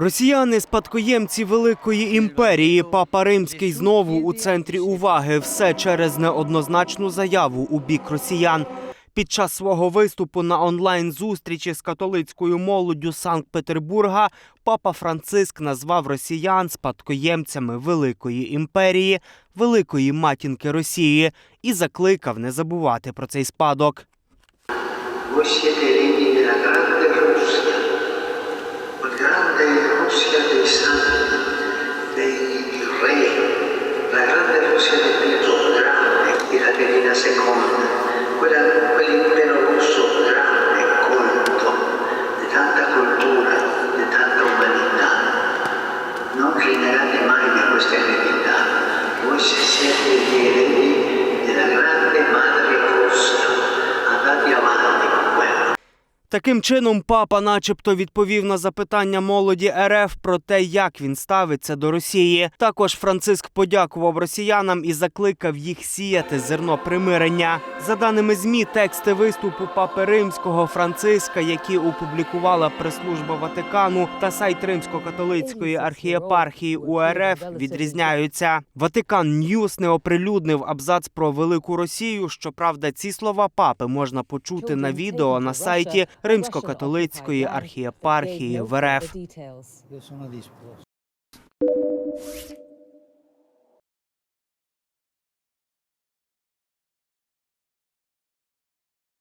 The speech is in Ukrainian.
Росіяни спадкоємці великої імперії. Папа Римський знову у центрі уваги. Все через неоднозначну заяву у бік росіян. Під час свого виступу на онлайн зустрічі з католицькою молоддю Санкт-Петербурга папа Франциск назвав росіян спадкоємцями великої імперії, великої матінки Росії і закликав не забувати про цей спадок. conoscesse a Dio Таким чином, папа, начебто, відповів на запитання молоді РФ про те, як він ставиться до Росії. Також Франциск подякував росіянам і закликав їх сіяти зерно примирення. За даними змі, тексти виступу папи римського Франциска, які опублікувала прес-служба Ватикану та сайт римсько-католицької архієпархії УРФ, відрізняються. Ватикан Ньюс не оприлюднив абзац про велику Росію. Щоправда, ці слова папи можна почути на відео на сайті римсько-католицької архієпархії в РФ.